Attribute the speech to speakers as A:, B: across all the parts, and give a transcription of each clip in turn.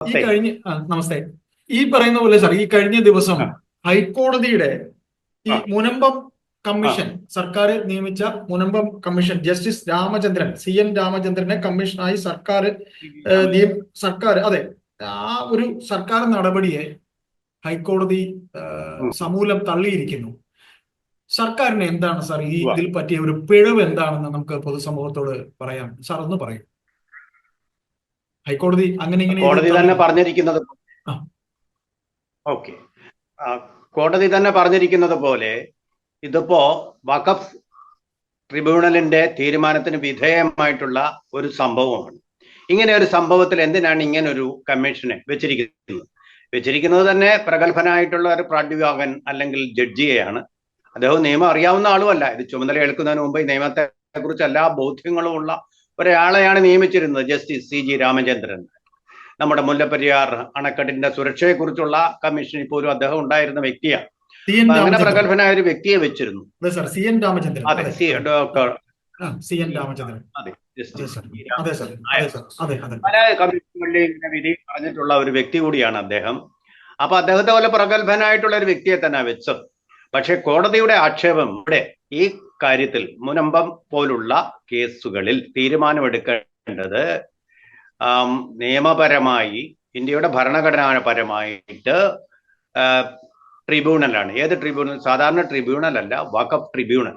A: ഈ കഴിഞ്ഞ നമസ്തേ. ഈ പറയുന്ന പോലെ സാർ ഈ കഴിഞ്ഞ ദിവസം ഹൈക്കോടതിയുടെ ഈ മുനമ്പം കമ്മീഷൻ സർക്കാർ നിയമിച്ച Munambam commission justice Ramachandran C N രാമചന്ദ്രനെ കമ്മീഷനായി സർക്കാർ സർക്കാർ അതെ ആ ഒരു സർക്കാർ നടപടിയെ ഹൈക്കോടതി. സമൂലം തള്ളിയിരിക്കുന്നു. സർക്കാരിന് എന്താണ് സാർ ഈ ഇതിൽ പറ്റിയ ഒരു പിഴവ് എന്താണെന്ന് നമുക്ക് പൊതുസമൂഹത്തോട് പറയാം. സാർ ഒന്ന് പറയും. ഹൈക്കോടതി അങ്ങനെ ഇങ്ങനെ
B: കോടതി തന്നെ പറഞ്ഞിരിക്കുന്നത് ഓക്കെ. കോടതി തന്നെ പറഞ്ഞിരിക്കുന്നത് പോലെ ഇതിപ്പോ വഖഫ് ട്രിബ്യൂണലിന്റെ തീരുമാനത്തിന് വിധേയമായിട്ടുള്ള ഒരു സംഭവമാണ്. ഇങ്ങനെ ഒരു സംഭവത്തിൽ എന്തിനാണ് ഇങ്ങനെ ഒരു കമ്മീഷനെ വെച്ചിരിക്കുന്നത്? വെച്ചിരിക്കുന്നത് തന്നെ പ്രഗത്ഭനായിട്ടുള്ള ഒരു പ്രാഡ്യവാകൻ അല്ലെങ്കിൽ ജഡ്ജിയെയാണ്. അദ്ദേഹം നിയമം അറിയാവുന്ന ആളുമല്ല. ഇത് ചുമതല എടുക്കുന്നതിന് മുമ്പ് നിയമത്തെ കുറിച്ച് എല്ലാ ബോധ്യങ്ങളും ഉള്ള ഒരാളെയാണ് നിയമിച്ചിരുന്നത് ജസ്റ്റിസ് സി ജി രാമചന്ദ്രൻ. നമ്മുടെ മുല്ലപ്പെരിയാർ അണക്കെട്ടിന്റെ സുരക്ഷയെക്കുറിച്ചുള്ള കമ്മീഷനിൽ പോലും അദ്ദേഹം ഉണ്ടായിരുന്ന വ്യക്തിയാണ്. അങ്ങനെ പ്രഗത്ഭനായ ഒരു വ്യക്തിയെ വെച്ചിരുന്നു.
A: Sir C N Ramachandran.
B: അതെ C doctor
A: C N Ramachandran.
B: അതെ പല കമ്മീഷനുകളിൽ ഇങ്ങനെ വിധി പറഞ്ഞിട്ടുള്ള ഒരു വ്യക്തി കൂടിയാണ് അദ്ദേഹം. അപ്പൊ അദ്ദേഹത്തെ പോലെ പ്രഗത്ഭനായിട്ടുള്ള ഒരു വ്യക്തിയെ തന്നെ വെച്ചത് പക്ഷെ കോടതിയുടെ ആക്ഷേപം ഇവിടെ ഈ കാര്യത്തിൽ മുനമ്പം പോലുള്ള കേസുകളിൽ തീരുമാനമെടുക്കേണ്ടത് നിയമപരമായി ഇന്ത്യയുടെ ഭരണഘടനാപരമായിട്ട് ട്രിബ്യൂണലാണ്. ഏത് ട്രിബ്യൂണൽ? സാധാരണ ട്രിബ്യൂണൽ അല്ല വഖഫ് ട്രിബ്യൂണൽ.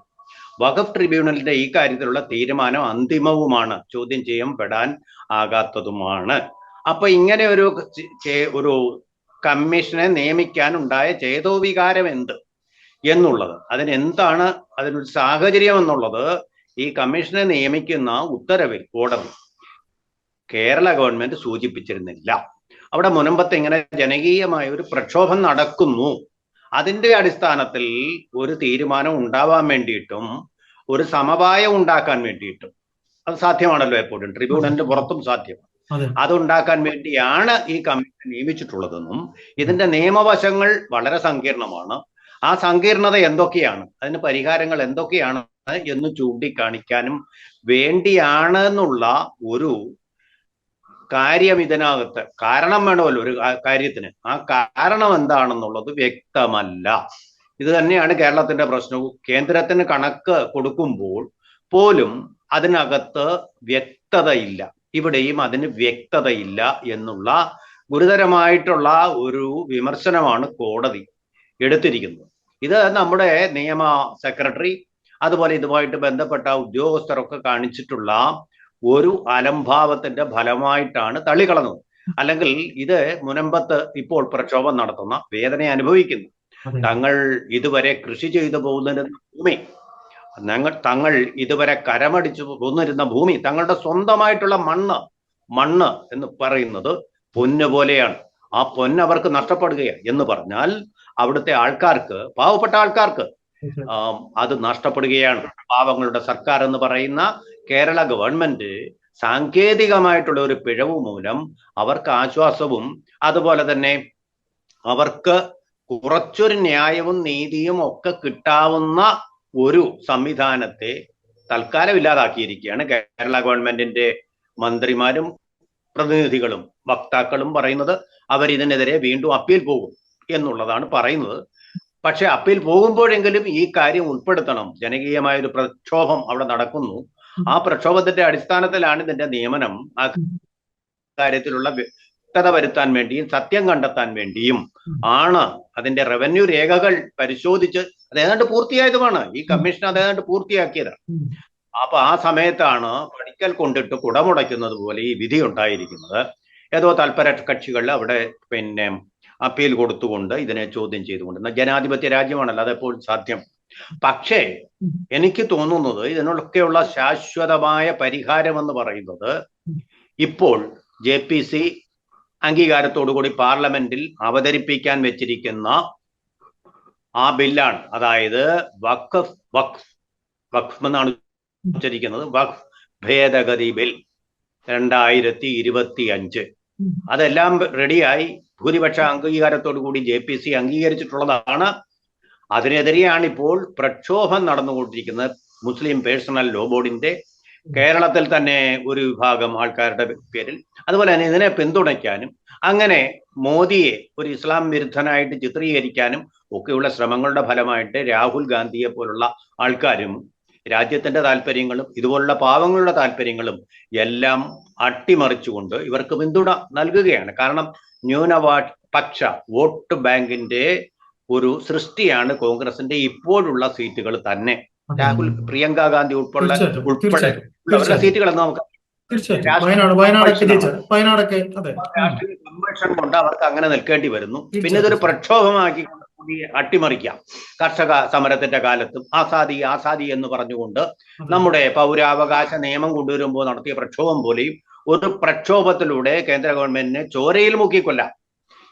B: വഖഫ് ട്രിബ്യൂണലിന്റെ ഈ കാര്യത്തിലുള്ള തീരുമാനം അന്തിമവുമാണ്. ചോദ്യം ചെയ്യപ്പെടാൻ ആകാത്തതുമാണ്. അപ്പൊ ഇങ്ങനെ ഒരു ഒരു കമ്മീഷനെ നിയമിക്കാൻ ഉണ്ടായ ചേതോവികാരം എന്ത് എന്നുള്ളത്. അതിനെന്താണ് അതിനൊരു സാഹചര്യം എന്നുള്ളത് ഈ കമ്മീഷനെ നിയമിക്കുന്ന ഉത്തരവിൽ ഓർഡറിൽ കേരള ഗവൺമെന്റ് സൂചിപ്പിച്ചിരുന്നില്ല. അവിടെ മുനമ്പത്ത് ഇങ്ങനെ ജനകീയമായ ഒരു പ്രക്ഷോഭം നടക്കുന്നു. അതിന്റെ അടിസ്ഥാനത്തിൽ ഒരു തീരുമാനം ഉണ്ടാവാൻ വേണ്ടിയിട്ടും ഒരു സമവായം ഉണ്ടാക്കാൻ വേണ്ടിയിട്ടും. അത് സാധ്യമാണല്ലോ എപ്പോഴും. ട്രിബ്യൂണലിന്റെ പുറത്തും സാധ്യമാണ്
A: അതെ.
B: അതുണ്ടാക്കാൻ വേണ്ടിയാണ് ഈ കമ്മീഷൻ നിയമിച്ചിട്ടുള്ളതെന്നും ഇതിന്റെ നിയമവശങ്ങൾ വളരെ സങ്കീർണമാണ്. ആ സങ്കീർണത എന്തൊക്കെയാണ്? അതിന് പരിഹാരങ്ങൾ എന്തൊക്കെയാണ് എന്ന് ചൂണ്ടിക്കാണിക്കാനും വേണ്ടിയാണ് എന്നുള്ള ഒരു കാര്യം ഇതിനകത്ത് കാരണം വേണമല്ലോ ഒരു കാര്യത്തിന്. ആ കാരണം എന്താണെന്നുള്ളത് വ്യക്തമല്ല. ഇത് തന്നെയാണ് കേരളത്തിന്റെ പ്രശ്നവും. കേന്ദ്രത്തിന് കണക്ക് കൊടുക്കുമ്പോൾ പോലും അതിനകത്ത് വ്യക്തതയില്ല. ഇവിടെയും അതിന് വ്യക്തതയില്ല എന്നുള്ള ഗുരുതരമായിട്ടുള്ള ഒരു വിമർശനമാണ് കോടതി എടുത്തിരിക്കുന്നത്. ഇത് നമ്മുടെ നിയമ സെക്രട്ടറി അതുപോലെ ഇതുമായിട്ട് ബന്ധപ്പെട്ട ഉദ്യോഗസ്ഥരൊക്കെ കാണിച്ചിട്ടുള്ള ഒരു അലംഭാവത്തിന്റെ ഫലമായിട്ടാണ് തള്ളിക്കളഞ്ഞത് അല്ലെങ്കിൽ ഇത് മുനമ്പത്ത് ഇപ്പോൾ പ്രക്ഷോഭം നടത്തുന്ന വേദന അനുഭവിക്കുന്നു. തങ്ങൾ ഇതുവരെ കൃഷി ചെയ്തു പോകുന്നിരുന്ന ഭൂമി ഞങ്ങൾ തങ്ങൾ ഇതുവരെ കരമടിച്ചു പോന്നിരുന്ന ഭൂമി തങ്ങളുടെ സ്വന്തമായിട്ടുള്ള മണ്ണ് മണ്ണ് എന്ന് പറയുന്നത് പൊന്ന് പോലെയാണ് ആ പൊന്ന് അവർക്ക് നഷ്ടപ്പെടുകയാണ് എന്ന് പറഞ്ഞാൽ അവിടുത്തെ ആൾക്കാർക്ക് പാവപ്പെട്ട ആൾക്കാർക്ക് അത് നഷ്ടപ്പെടുകയാണ്. പാവങ്ങളുടെ സർക്കാർ എന്ന് പറയുന്ന കേരള ഗവൺമെന്റ് സാങ്കേതികമായിട്ടുള്ള ഒരു പിഴവ് മൂലം അവർക്ക് ആശ്വാസവും അതുപോലെ തന്നെ അവർക്ക് കുറച്ചൊരു ന്യായവും നീതിയും ഒക്കെ കിട്ടാവുന്ന ഒരു സംവിധാനത്തെ തൽക്കാലം ഇല്ലാതാക്കിയിരിക്കുകയാണ് കേരള ഗവൺമെന്റിന്റെ മന്ത്രിമാരും പ്രതിനിധികളും വക്താക്കളും പറയുന്നത് അവരിതിനെതിരെ വീണ്ടും അപ്പീൽ പോകും. എന്നുള്ളതാണ് പറയുന്നത്. പക്ഷെ അപ്പീൽ പോകുമ്പോഴെങ്കിലും ഈ കാര്യം ഉൾപ്പെടുത്തണം. ജനകീയമായ ഒരു പ്രക്ഷോഭം അവിടെ നടക്കുന്നു. ആ പ്രക്ഷോഭത്തിന്റെ അടിസ്ഥാനത്തിലാണ് ഇതിന്റെ നിയമനം. ആ കാര്യത്തിലുള്ള വ്യക്തത വരുത്താൻ വേണ്ടിയും സത്യം കണ്ടെത്താൻ വേണ്ടിയും ആണ് അതിന്റെ റവന്യൂ രേഖകൾ പരിശോധിച്ച് അത് ഏതാണ്ട് പൂർത്തിയായതുമാണ്. ഈ കമ്മീഷൻ അത് ഏതാണ്ട് പൂർത്തിയാക്കിയതാണ്. അപ്പൊ ആ സമയത്താണ് പണിക്കൽ കൊണ്ടിട്ട് കുടമുടയ്ക്കുന്നത് പോലെ ഈ വിധി ഉണ്ടായിരിക്കുന്നത്. ഏതോ തൽപര കക്ഷികൾ അവിടെ പിന്നെ അപ്പീൽ കൊടുത്തുകൊണ്ട് ഇതിനെ ചോദ്യം ചെയ്തുകൊണ്ട്. എന്നാൽ ജനാധിപത്യ രാജ്യമാണല്ലോ അതെപ്പോൾ സാധ്യം. പക്ഷേ എനിക്ക് തോന്നുന്നത് ഇതിനൊക്കെയുള്ള ശാശ്വതമായ പരിഹാരം എന്ന് പറയുന്നത് ഇപ്പോൾ ജെ പി സി അംഗീകാരത്തോടുകൂടി പാർലമെന്റിൽ അവതരിപ്പിക്കാൻ വെച്ചിരിക്കുന്ന ആ ബില്ലാണ്. അതായത് വഖഫ് വഖഫ് വഖഫ് എന്നാണ് ഉച്ചരിക്കുന്നത്. വഖഫ് ഭേദഗതി ബിൽ രണ്ടായിരത്തി ഇരുപത്തി അഞ്ച് അതെല്ലാം റെഡിയായി. ഭൂരിപക്ഷ അംഗീകാരത്തോടു കൂടി ജെ പി സി അംഗീകരിച്ചിട്ടുള്ളതാണ്. അതിനെതിരെയാണ് ഇപ്പോൾ പ്രക്ഷോഭം നടന്നുകൊണ്ടിരിക്കുന്നത്. മുസ്ലിം പേഴ്സണൽ ലോ ബോർഡിന്റെ കേരളത്തിൽ തന്നെ ഒരു വിഭാഗം ആൾക്കാരുടെ പേരിൽ. അതുപോലെ തന്നെ ഇതിനെ പിന്തുണയ്ക്കാനും അങ്ങനെ മോദിയെ ഒരു ഇസ്ലാം വിരുദ്ധനായിട്ട് ചിത്രീകരിക്കാനും ഒക്കെയുള്ള ശ്രമങ്ങളുടെ ഫലമായിട്ട് രാഹുൽ ഗാന്ധിയെ പോലുള്ള ആൾക്കാരും രാജ്യത്തിന്റെ താല്പര്യങ്ങളും ഇതുപോലുള്ള പാവങ്ങളുടെ താല്പര്യങ്ങളും എല്ലാം അട്ടിമറിച്ചുകൊണ്ട് ഇവർക്ക് പിന്തുണ നൽകുകയാണ്. കാരണം ന്യൂനപക്ഷ വോട്ട് ബാങ്കിന്റെ ഒരു സൃഷ്ടിയാണ് കോൺഗ്രസിന്റെ ഇപ്പോഴുള്ള സീറ്റുകൾ തന്നെ. രാഹുൽ പ്രിയങ്ക ഗാന്ധി ഉൾപ്പെടെ ഉൾപ്പെടെ സീറ്റുകളെന്ന് നമുക്ക് കൺവെൻഷൻ. രാഷ്ട്രീയ കൊണ്ട് അവർക്ക് അങ്ങനെ നിൽക്കേണ്ടി വരുന്നു. പിന്നെ ഇതൊരു. പ്രക്ഷോഭമാക്കി അട്ടിമറിക്കാം. കർഷക സമരത്തിന്റെ കാലത്തും ആസാദി ആസാദി എന്ന് പറഞ്ഞുകൊണ്ട്. നമ്മുടെ പൗരാവകാശ നിയമം കൊണ്ടുവരുമ്പോൾ നടത്തിയ പ്രക്ഷോഭം പോലെയും ഒരു പ്രക്ഷോഭത്തിലൂടെ കേന്ദ്ര ഗവൺമെന്റിനെ ചോരയിൽ മുക്കിക്കൊല്ലാം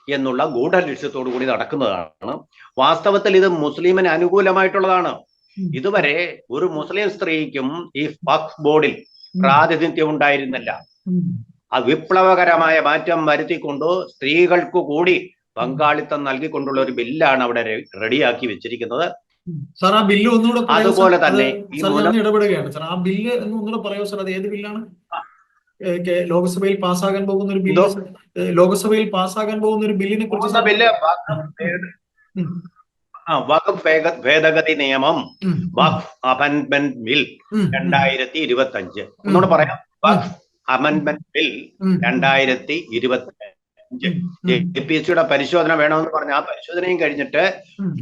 B: എന്നുള്ള ഗൂഢലക്ഷ്യത്തോടു കൂടി നടക്കുന്നതാണ്. വാസ്തവത്തിൽ ഇത് മുസ്ലിമിന് അനുകൂലമായിട്ടുള്ളതാണ്. ഇതുവരെ ഒരു മുസ്ലിം സ്ത്രീക്കും ഈ ഫക്സ് ബോർഡിൽ പ്രാതിനിധ്യം ഉണ്ടായിരുന്നില്ല. ആ വിപ്ലവകരമായ മാറ്റം വരുത്തിക്കൊണ്ട് സ്ത്രീകൾക്ക് കൂടി പങ്കാളിത്തം നൽകിക്കൊണ്ടുള്ള ഒരു ബില്ലാണ് അവിടെ റെഡിയാക്കി വെച്ചിരിക്കുന്നത്.
A: സാർ ആ ബില്ല് ഒന്നുകൂടെ
B: അതുപോലെ തന്നെ
A: ഇടപെടുകയാണ്. സാർ ആ ബില്ല് എന്ന് ഒന്നുകൂടെ പറയോ സാർ. അത് ഏത് ബില്ലാണ്? ലോക്സഭയിൽ പാസ്സാകാൻ പോകുന്ന ഒരു ബില്ല്? ലോക്സഭയിൽ പാസ്സാകാൻ പോകുന്ന ഒരു ബില്ലിനെ കുറിച്ച്
B: ബില്ല് വഖഫ് ഭേദഗതി നിയമം. Waqf amendment bill. രണ്ടായിരത്തി ഇരുപത്തി അഞ്ച് ഒന്നുകൂടെ പറയാം. Waqf amendment bill. രണ്ടായിരത്തി ഇരുപത്തി എ പി എസ് സിയുടെ പരിശോധന വേണമെന്ന് പറഞ്ഞ ആ പരിശോധനയും കഴിഞ്ഞിട്ട്.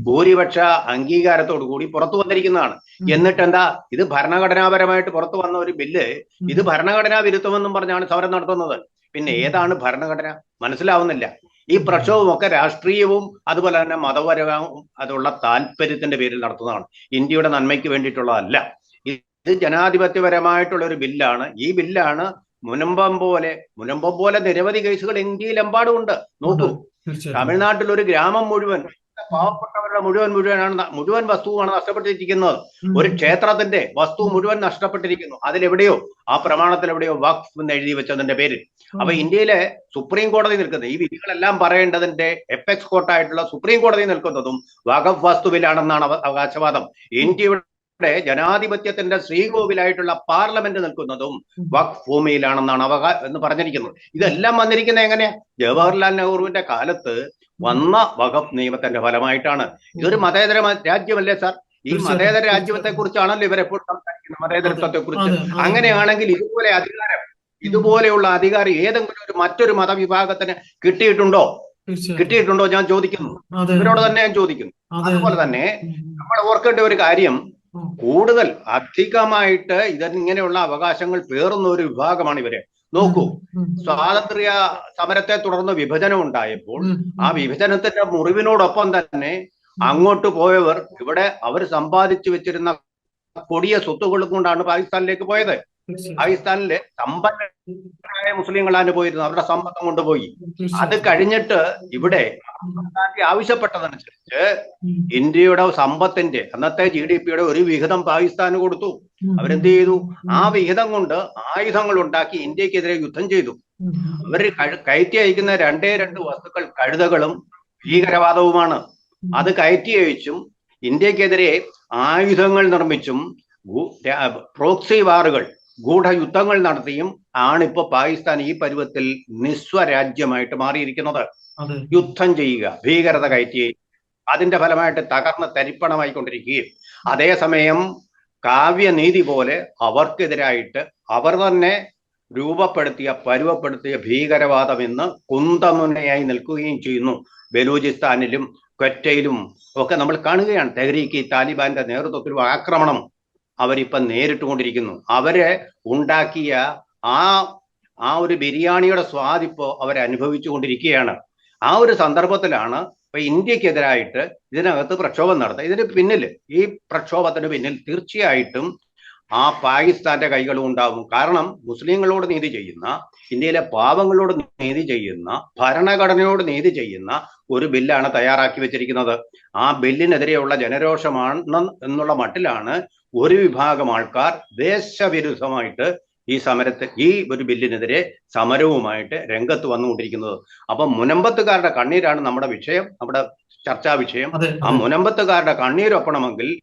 B: ഭൂരിപക്ഷ അംഗീകാരത്തോടു കൂടി പുറത്തു വന്നിരിക്കുന്നതാണ്. എന്നിട്ട് എന്താ ഇത് ഭരണഘടനാപരമായിട്ട് പുറത്തു വന്ന ഒരു ബില്ല് ഇത് ഭരണഘടനാ വിരുദ്ധമെന്നും പറഞ്ഞാണ് സമരം നടത്തുന്നത്. പിന്നെ ഏതാണ് ഭരണഘടന? മനസ്സിലാവുന്നില്ല. ഈ പ്രക്ഷോഭമൊക്കെ രാഷ്ട്രീയവും അതുപോലെ തന്നെ മതപരവും അതുള്ള താല്പര്യത്തിന്റെ പേരിൽ നടത്തുന്നതാണ്. ഇന്ത്യയുടെ നന്മയ്ക്ക് വേണ്ടിയിട്ടുള്ളതല്ല. ഇത് ജനാധിപത്യപരമായിട്ടുള്ള ഒരു ബില്ലാണ്. ഈ ബില്ലാണ് മുനമ്പം പോലെ മുനമ്പം പോലെ നിരവധി കേസുകൾ ഇന്ത്യയിലെമ്പാടും ഉണ്ട്. നോക്കൂ തമിഴ്നാട്ടിൽ ഒരു ഗ്രാമം മുഴുവൻ പാവപ്പെട്ടവരുടെ മുഴുവൻ മുഴുവനാണ് മുഴുവൻ വസ്തുവാണ് നഷ്ടപ്പെട്ടിരിക്കുന്നത്. ഒരു ക്ഷേത്രത്തിന്റെ വസ്തു മുഴുവൻ നഷ്ടപ്പെട്ടിരിക്കുന്നു. അതിലെവിടെയോ ആ പ്രമാണത്തിൽ എവിടെയോ വഖഫ് എന്ന് എഴുതി വെച്ചതിന്റെ പേര്. അപ്പൊ ഇന്ത്യയിലെ സുപ്രീം കോടതി നിൽക്കുന്നത് ഈ വിധികളെല്ലാം പറയേണ്ടതിന്റെ എപ്പെക്സ് കോർട്ടായിട്ടുള്ള സുപ്രീം കോടതി നിൽക്കുന്നതും വഖഫ് വസ്തുവിലാണെന്നാണ് അവ- അവകാശവാദം. ഇന്ത്യയുടെ ജനാധിപത്യത്തിന്റെ ശ്രീകോവിലായിട്ടുള്ള പാർലമെന്റ് നിൽക്കുന്നതും വഖ് ഭൂമിയിലാണെന്നാണ് അവകാ എന്ന് പറഞ്ഞിരിക്കുന്നത്. ഇതെല്ലാം വന്നിരിക്കുന്നത് എങ്ങനെയാ ജവഹർലാൽ നെഹ്റുവിന്റെ കാലത്ത് വന്ന വഖഫ് നിയമത്തിന്റെ ഫലമായിട്ടാണ്. ഇതൊരു മതേതര രാജ്യമല്ലേ സാർ? ഈ. മതേതര രാജ്യത്തെ കുറിച്ചാണല്ലോ ഇവരെപ്പോഴും സംസാരിക്കുന്നത് മതേതരത്വത്തെ കുറിച്ച്. അങ്ങനെയാണെങ്കിൽ ഇതുപോലെ അധികാരം ഇതുപോലെയുള്ള അധികാരം ഏതെങ്കിലും ഒരു മറ്റൊരു മതവിഭാഗത്തിന് കിട്ടിയിട്ടുണ്ടോ? കിട്ടിയിട്ടുണ്ടോ? ഞാൻ ചോദിക്കുന്നു. ഇവരോട് തന്നെ ഞാൻ ചോദിക്കുന്നു. അതുപോലെ തന്നെ നമ്മൾ ഓർക്കേണ്ട ഒരു കാര്യം. കൂടുതൽ അധികമായിട്ട് ഇതിങ്ങനെയുള്ള അവകാശങ്ങൾ പേറുന്ന ഒരു വിഭാഗമാണ് ഇവർ. നോക്കൂ സ്വാതന്ത്ര്യ സമരത്തെ തുടർന്ന് വിഭജനം ഉണ്ടായപ്പോൾ ആ വിഭജനത്തിന്റെ മുറിവിനോടൊപ്പം തന്നെ അങ്ങോട്ട് പോയവർ ഇവിടെ അവർ സമ്പാദിച്ചു വെച്ചിരുന്ന കൊടിയ സ്വത്തുക്കൾ കൊണ്ടാണ് പാകിസ്ഥാനിലേക്ക് പോയത്. പാകിസ്ഥാനിലെ സമ്പന്നരായ മുസ്ലിങ്ങളാണ് പോയിരുന്നത്. അവരുടെ സമ്പത്തം കൊണ്ടുപോയി. അത് കഴിഞ്ഞിട്ട് ഇവിടെ ഗാന്ധി ആവശ്യപ്പെട്ടതനുസരിച്ച് ഇന്ത്യയുടെ സമ്പത്തിന്റെ അന്നത്തെ ജി ഡി പിയുടെ ഒരു വിഹിതം പാകിസ്ഥാന് കൊടുത്തു. അവരെന്ത് ചെയ്തു? ആ വിഹിതം കൊണ്ട് ആയുധങ്ങൾ ഉണ്ടാക്കി ഇന്ത്യക്കെതിരെ യുദ്ധം ചെയ്തു. അവർ കയറ്റി അയക്കുന്ന രണ്ടേ രണ്ട് വസ്തുക്കൾ കഴുതകളും ഭീകരവാദവുമാണ്. അത് കയറ്റി അയച്ചും ഇന്ത്യക്കെതിരെ ആയുധങ്ങൾ നിർമ്മിച്ചും പ്രോക്സി വാറുകൾ ഗൂഢയുദ്ധങ്ങൾ നടത്തിയും ആണിപ്പോ പാകിസ്ഥാൻ ഈ പരുവത്തിൽ നിസ്വരാജ്യമായിട്ട് മാറിയിരിക്കുന്നത്. യുദ്ധം ചെയ്യുക ഭീകരത കയറ്റി അതിന്റെ ഫലമായിട്ട് തകർന്ന് തരിപ്പണമായിക്കൊണ്ടിരിക്കുകയും. അതേസമയം കാവ്യനീതി പോലെ അവർക്കെതിരായിട്ട് അവർ തന്നെ രൂപപ്പെടുത്തിയ പരുവപ്പെടുത്തിയ ഭീകരവാദം ഇന്ന് കുന്തമുന്നയായി നിൽക്കുകയും ചെയ്യുന്നു. ബലൂചിസ്ഥാനിലും ക്വറ്റയിലും ഒക്കെ നമ്മൾ കാണുകയാണ്. തെഹ്രീക്ക് താലിബാന്റെ നേതൃത്വത്തിലും ആക്രമണം അവരിപ്പം നേരിട്ടുകൊണ്ടിരിക്കുന്നു. അവരെ ഉണ്ടാക്കിയ ആ ആ ഒരു ബിരിയാണിയുടെ സ്വാദിപ്പോ അവരനുഭവിച്ചു കൊണ്ടിരിക്കുകയാണ് ആ ഒരു സന്ദർഭത്തിലാണ് ഇപ്പൊ ഇന്ത്യക്കെതിരായിട്ട് ഇതിനകത്ത് പ്രക്ഷോഭം നടത്തുക ഇതിന് പിന്നിൽ ഈ പ്രക്ഷോഭത്തിന് പിന്നിൽ തീർച്ചയായിട്ടും ആ പാകിസ്ഥാന്റെ കൈകളും ഉണ്ടാവും. കാരണം മുസ്ലിങ്ങളോട് നീതി ചെയ്യുന്ന ഇന്ത്യയിലെ പാവങ്ങളോട് നീതി ചെയ്യുന്ന ഭരണഘടനയോട് നീതി ചെയ്യുന്ന ഒരു ബില്ലാണ് തയ്യാറാക്കി വെച്ചിരിക്കുന്നത്. ആ ബില്ലിനെതിരെയുള്ള ജനരോഷമാണ് എന്നുള്ള മട്ടിലാണ് ഒരു വിഭാഗം ആൾക്കാർ ദേശവിരുദ്ധമായിട്ട് ഈ സമരത്തെ ഈ ഒരു ബില്ലിനെതിരെ സമരവുമായിട്ട് രംഗത്ത് വന്നുകൊണ്ടിരിക്കുന്നത്. അപ്പൊ മുനമ്പത്തുകാരുടെ കണ്ണീരാണ് നമ്മുടെ വിഷയം നമ്മുടെ ചർച്ചാ വിഷയം. ആ മുനമ്പത്തുകാരുടെ കണ്ണീരൊപ്പണമെങ്കിൽ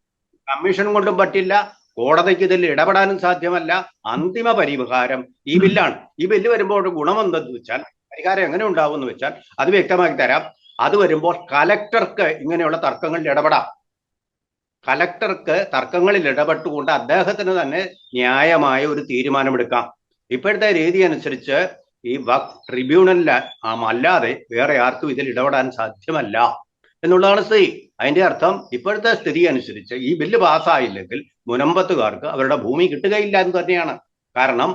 B: കമ്മീഷൻ കൊണ്ടും പറ്റില്ല കോടതിക്ക് ഇതിൽ ഇടപെടാനും സാധ്യമല്ല. അന്തിമ പരിഹാരം ഈ ബില്ലാണ്. ഈ ബില്ല് വരുമ്പോൾ ഗുണമെന്തെന്ന് വെച്ചാൽ പരിഹാരം എങ്ങനെ ഉണ്ടാവും എന്ന് വെച്ചാൽ അത് വ്യക്തമാക്കി തരാം. അത് വരുമ്പോൾ കലക്ടർക്ക് ഇങ്ങനെയുള്ള തർക്കങ്ങളിൽ ഇടപെടാം. കലക്ടർക്ക് തർക്കങ്ങളിൽ ഇടപെട്ടുകൊണ്ട് അദ്ദേഹത്തിന് തന്നെ ന്യായമായ ഒരു തീരുമാനമെടുക്കാം. ഇപ്പോഴത്തെ രീതി അനുസരിച്ച് ഈ വഖ് ട്രിബ്യൂണലിൽ അല്ലാതെ വേറെ ആർക്കും ഇതിൽ ഇടപെടാൻ സാധ്യമല്ല. എന്നുള്ളതാണ് സ്ഥിതി. അതിന്റെ അർത്ഥം ഇപ്പോഴത്തെ സ്ഥിതി അനുസരിച്ച് ഈ ബില്ല് പാസ്സായില്ലെങ്കിൽ മുനമ്പത്തുകാർക്ക് അവരുടെ ഭൂമി കിട്ടുകയില്ല എന്ന് തന്നെയാണ്. കാരണം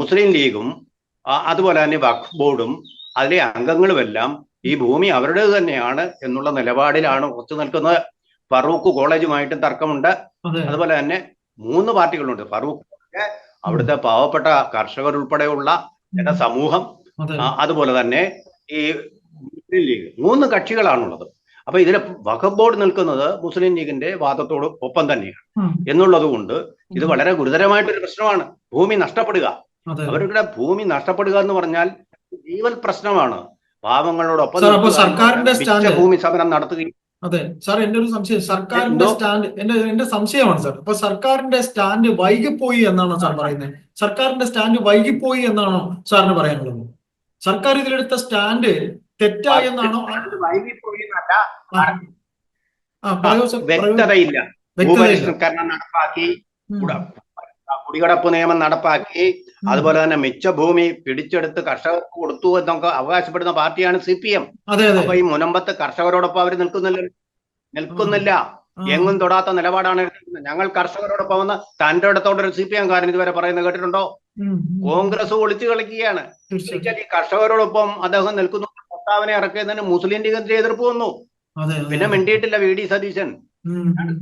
B: മുസ്ലിം ലീഗും അതുപോലെ തന്നെ വഖ് ബോർഡും അതിലെ അംഗങ്ങളുമെല്ലാം ഈ ഭൂമി അവരുടേത് തന്നെയാണ് എന്നുള്ള നിലപാടിലാണ് ഉറച്ചു നിൽക്കുന്നത് ഫറൂഖ് കോളേജുമായിട്ടും തർക്കമുണ്ട്. അതുപോലെ തന്നെ മൂന്ന് പാർട്ടികളുണ്ട്. ഫറൂഖ് അവിടുത്തെ പാവപ്പെട്ട കർഷകർ ഉൾപ്പെടെയുള്ള ജനസമൂഹം അതുപോലെ തന്നെ ഈ മുസ്ലിം ലീഗ്. മൂന്ന് കക്ഷികളാണുള്ളത്. അപ്പൊ ഇതിലെ വഖഫ് ബോർഡ് നിൽക്കുന്നത് മുസ്ലിം ലീഗിന്റെ വാദത്തോട് ഒപ്പം തന്നെയാണ്. എന്നുള്ളത് കൊണ്ട് ഇത് വളരെ ഗുരുതരമായിട്ടൊരു പ്രശ്നമാണ്. ഭൂമി നഷ്ടപ്പെടുക. അവരുടെ ഭൂമി നഷ്ടപ്പെടുക എന്ന് പറഞ്ഞാൽ ജീവൽ പ്രശ്നമാണ്. പാവങ്ങളോടൊപ്പം ഭൂമി സമരം നടത്തുകയും
A: അതെ. സാർ എന്റെ ഒരു സംശയം. സർക്കാരിന്റെ സ്റ്റാൻഡ് എന്റെ എന്റെ സംശയമാണ് സാർ. അപ്പൊ സർക്കാരിന്റെ സ്റ്റാൻഡ് വൈകിപ്പോയി എന്നാണോ സാർ പറയുന്നത്? സർക്കാരിന്റെ സ്റ്റാൻഡ് വൈകിപ്പോയി എന്നാണോ സാറിന് പറയാനുള്ളത്? സർക്കാർ ഇതിലെടുത്ത സ്റ്റാൻഡ് തെറ്റായി എന്നാണോ?
B: അത് വൈകിപ്പോയി എന്നല്ല,
A: ആ, ആ പറയൂ സാർ പറയൂ.
B: വ്യക്തതയില്ല.
A: വ്യക്തതയില്ല.
B: നടപ്പാക്കി. കുടികടപ്പ് നിയമം നടപ്പാക്കി അതുപോലെ തന്നെ മിച്ചഭൂമി പിടിച്ചെടുത്ത് കർഷകർക്ക് കൊടുത്തു എന്നൊക്കെ അവകാശപ്പെടുന്ന പാർട്ടിയാണ് സി പി എം അപ്പൊ ഈ മുനമ്പത്ത് കർഷകരോടൊപ്പം അവർ നിൽക്കുന്നില്ല നിൽക്കുന്നില്ല. എങ്ങും തൊടാത്ത നിലപാടാണ് എടുക്കുന്നത് ഞങ്ങൾ കർഷകരോടൊപ്പം വന്ന് തന്റെ അടുത്തോടൊരു സി പി എം കാരൻ ഇതുവരെ പറയുന്നത് കേട്ടിട്ടുണ്ടോ. കോൺഗ്രസ് ഒളിച്ചു കളിക്കുകയാണ്. ഈ കർഷകരോടൊപ്പം അദ്ദേഹം നിൽക്കുന്നു പ്രസ്താവന ഇറക്കിയതിന് മുസ്ലിം ലീഗിന്റെ എതിർപ്പ് വന്നു. പിന്നെ മിണ്ടിയിട്ടില്ല വി ഡി സതീശൻ.
A: ഉം, ഉം.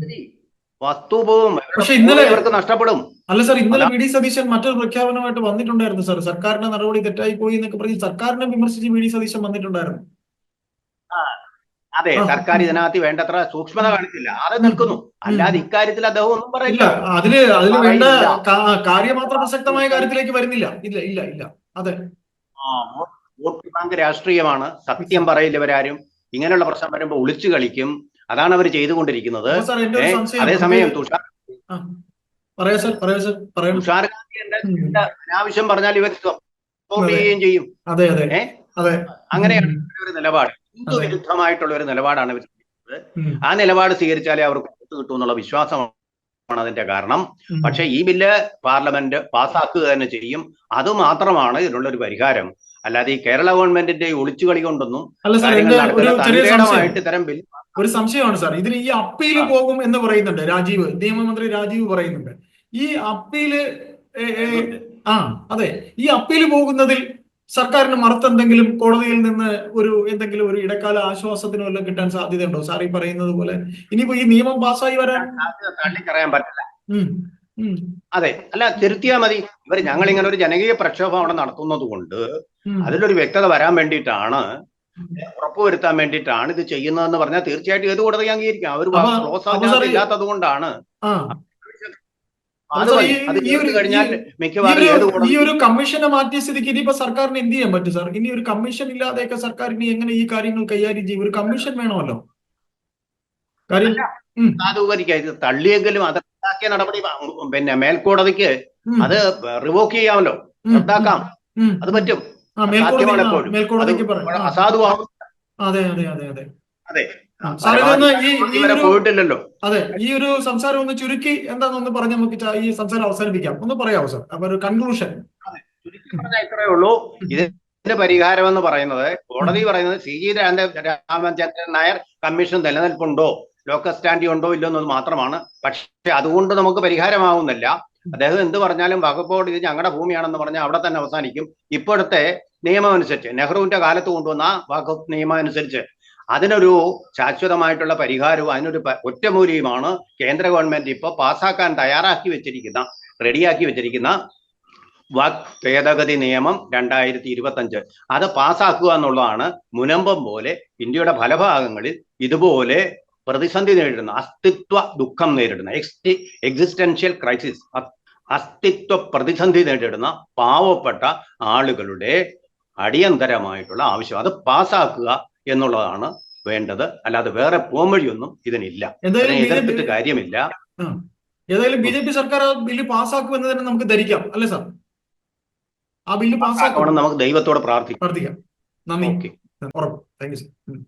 B: വസ്തു പോവും.
A: പക്ഷെ ഇന്നലെ-
B: ഇവർക്ക് നഷ്ടപ്പെടും.
A: അല്ല സാർ ഇന്നലെ വി ഡി സതീശൻ മറ്റൊരു പ്രഖ്യാപനമായിട്ട് വന്നിട്ടുണ്ടായിരുന്നു സാർ. സർക്കാരിന്റെ നടപടി തെറ്റായി പോയി എന്നൊക്കെ പറഞ്ഞ് സർക്കാരിനെ വിമർശിച്ച് വി ഡി സതീശൻ വന്നിട്ടുണ്ടായിരുന്നു.
B: അതെ സർക്കാർ ഇതിനകത്ത് വേണ്ടത്ര സൂക്ഷ്മത കാണിച്ചില്ല. അത് നിൽക്കുന്നു. അല്ലാതെ ഇക്കാര്യത്തിൽ അദ്ദേഹം ഒന്നും പറയില്ല.
A: അതിൽ അതിൽ വേണ്ട കാര്യമാത്ര പ്രസക്തമായ കാര്യത്തിലേക്ക് വരുന്നില്ല. ഇല്ല ഇല്ല ഇല്ല. അതെ.
B: വോട്ട് ബാങ്ക് രാഷ്ട്രീയമാണ്. സത്യം പറയില്ല ഇവരാരും. ഇങ്ങനെയുള്ള പ്രശ്നം വരുമ്പോൾ ഒളിച്ചു കളിക്കും. അതാണ് അവർ ചെയ്തുകൊണ്ടിരിക്കുന്നത്. അതേസമയം തുഷാർ തുഷാർ ഗാന്ധി അനാവശ്യം പറഞ്ഞാൽ ഇവർ സപ്പോർട്ട് ചെയ്യുകയും ചെയ്യും.
A: അതെ അതെ. അതെ.
B: അങ്ങനെയാണ് ഒരു നിലപാട്. ഹിന്ദു. വിരുദ്ധമായിട്ടുള്ള ഒരു നിലപാടാണ് ഇവർ ആ നിലപാട് സ്വീകരിച്ചാലേ അവർക്ക് വോട്ട് കിട്ടും എന്നുള്ള വിശ്വാസമാണ് അതിന്റെ കാരണം. പക്ഷെ ഈ ബില്ല് പാർലമെന്റ് പാസ്സാക്കുക തന്നെ ചെയ്യും. അത് മാത്രമാണ് ഇതിനുള്ള ഒരു പരിഹാരം. അല്ലാതെ ഈ കേരള ഗവൺമെന്റിന്റെ ഒളിച്ചുകളി കൊണ്ടൊന്നും കാര്യങ്ങൾ ഇത്തരം ബിൽ
A: ഒരു സംശയമാണ് സാർ. ഇതിന് ഈ
B: അപ്പീൽ
A: പോകും എന്ന് പറയുന്നുണ്ട് രാജീവ്. നിയമമന്ത്രി രാജീവ് പറയുന്നുണ്ട്. ഈ അപ്പീൽ ആ അതെ. ഈ അപ്പീൽ പോകുന്നതിൽ സർക്കാരിന് മറുത്തെന്തെങ്കിലും കോടതിയിൽ നിന്ന് ഒരു എന്തെങ്കിലും ഒരു ഇടക്കാല ആശ്വാസത്തിനോ എല്ലാം കിട്ടാൻ സാധ്യതയുണ്ടോ? സാർ ഈ പറയുന്നത് പോലെ. ഇനിയിപ്പോ ഈ നിയമം പാസ്സായി വരാൻ
B: തള്ളിക്കറിയാൻ പറ്റില്ല. അതെ. അല്ല തിരുത്തിയാ മതി. ഇവർ ഞങ്ങൾ ഇങ്ങനെ ഒരു ജനകീയ പ്രക്ഷോഭം അവിടെ നടത്തുന്നത് കൊണ്ട്. അതിലൊരു വ്യക്തത വരാൻ വേണ്ടിയിട്ടാണ് ഉറപ്പുവരുത്താൻ വേണ്ടിയിട്ടാണ് ഇത് ചെയ്യുന്നതെന്ന് പറഞ്ഞാൽ തീർച്ചയായിട്ടും ഏത് കൂടുതൽ അംഗീകരിക്കാം. അവർ ക്ലോസ് കൊണ്ടാണ്.
A: ഈ- ഒരു-
B: കഴിഞ്ഞാൽ മിക്കവാറും ഏത്
A: ഈ കമ്മീഷനെ മാറ്റിയ സ്ഥിതിക്ക് ഇനിയിപ്പോ സർക്കാരിന് എന്ത് ചെയ്യാൻ പറ്റും സാർ? ഇനി ഒരു കമ്മീഷൻ ഇല്ലാതെയൊക്കെ സർക്കാർ ഇനി എങ്ങനെ ഈ കാര്യങ്ങൾ കൈകാര്യം ചെയ്യും? ഒരു കമ്മീഷൻ വേണമല്ലോ. കാര്യം ഉം,
B: സാധൂകരിക്കുക ഇത് തള്ളിയെങ്കിലും അത് റദ്ദാക്കിയ നടപടി പിന്നെ മേൽക്കോടതിക്ക് അത് റിവോക്ക് ചെയ്യാമല്ലോ. റദ്ദാക്കാം. അത് പറ്റും. സാധ്യമാണ് എപ്പോഴും. അസാധുവാകും.
A: അതെ അതെ അതെ അതെ.
B: അതെ. പോയിട്ടില്ലല്ലോ.
A: അതെ ഈ ഒരു സംസാരം ഒന്ന് ചുരുക്കി എന്താണെന്ന് പറഞ്ഞ് നമുക്ക് ഈ സംസാരം അവസാനിപ്പിക്കാം. ഒന്ന് പറയാമോ സാർ? അപ്പൊ ഒരു കൺക്ലൂഷൻ
B: ഇത്രയേ ഉള്ളൂ. ഇതിന്റെ പരിഹാരം എന്ന് പറയുന്നത് കോടതി പറയുന്നത് C G Ramachandran Nair commission നിലനിൽപ്പുണ്ടോ? Locus standi ഉണ്ടോ ഇല്ലോ എന്നത് മാത്രമാണ്. പക്ഷെ അതുകൊണ്ട് നമുക്ക് പരിഹാരമാവുന്നില്ല. അദ്ദേഹം എന്ത് പറഞ്ഞാലും വകുപ്പോട് ഇത് ഞങ്ങളുടെ ഭൂമിയാണെന്ന് പറഞ്ഞാൽ അവിടെ തന്നെ അവസാനിക്കും. ഇപ്പോഴത്തെ നിയമം അനുസരിച്ച് നെഹ്റുവിന്റെ കാലത്ത് കൊണ്ടുവന്ന വകുപ്പ് നിയമം അനുസരിച്ച് അതിനൊരു ശാശ്വതമായിട്ടുള്ള പരിഹാരവും അതിനൊരു ഒറ്റമൂലിയുമാണ് കേന്ദ്ര ഗവൺമെന്റ് ഇപ്പോൾ പാസ്സാക്കാൻ തയ്യാറാക്കി വെച്ചിരിക്കുന്ന റെഡിയാക്കി വെച്ചിരിക്കുന്ന വക് ഭേദഗതി നിയമം രണ്ടായിരത്തി ഇരുപത്തഞ്ച്. അത് പാസ്സാക്കുക എന്നുള്ളതാണ് മുനമ്പം പോലെ ഇന്ത്യയുടെ പല ഭാഗങ്ങളിൽ ഇതുപോലെ പ്രതിസന്ധി നേരിടുന്ന അസ്തിത്വ ദുഃഖം നേരിടുന്ന എക്സ്റ്റി എക്സിസ്റ്റൻഷ്യൽ ക്രൈസിസ് അസ്തിത്വ പ്രതിസന്ധി നേരിടുന്ന പാവപ്പെട്ട ആളുകളുടെ അടിയന്തരമായിട്ടുള്ള ആവശ്യം. അത് പാസ്സാക്കുക എന്നുള്ളതാണ് വേണ്ടത്. അല്ലാതെ വേറെ പോംവഴിയൊന്നും ഇതിനില്ല. എതിർത്തിട്ട് കാര്യമില്ല.
A: ഏതായാലും ബി ജെ പി സർക്കാർ ആ ബില്ല് പാസ്സാക്കുമെന്ന് തന്നെ നമുക്ക് ധരിക്കാം. അല്ലേ സാർ? ആ ബില്ല്
B: പാസ്സാക്കണം നമുക്ക് ദൈവത്തോട് പ്രാർത്ഥിക്കാം.
A: പ്രാർത്ഥിക്കാം. നന്ദി. Thank you sir.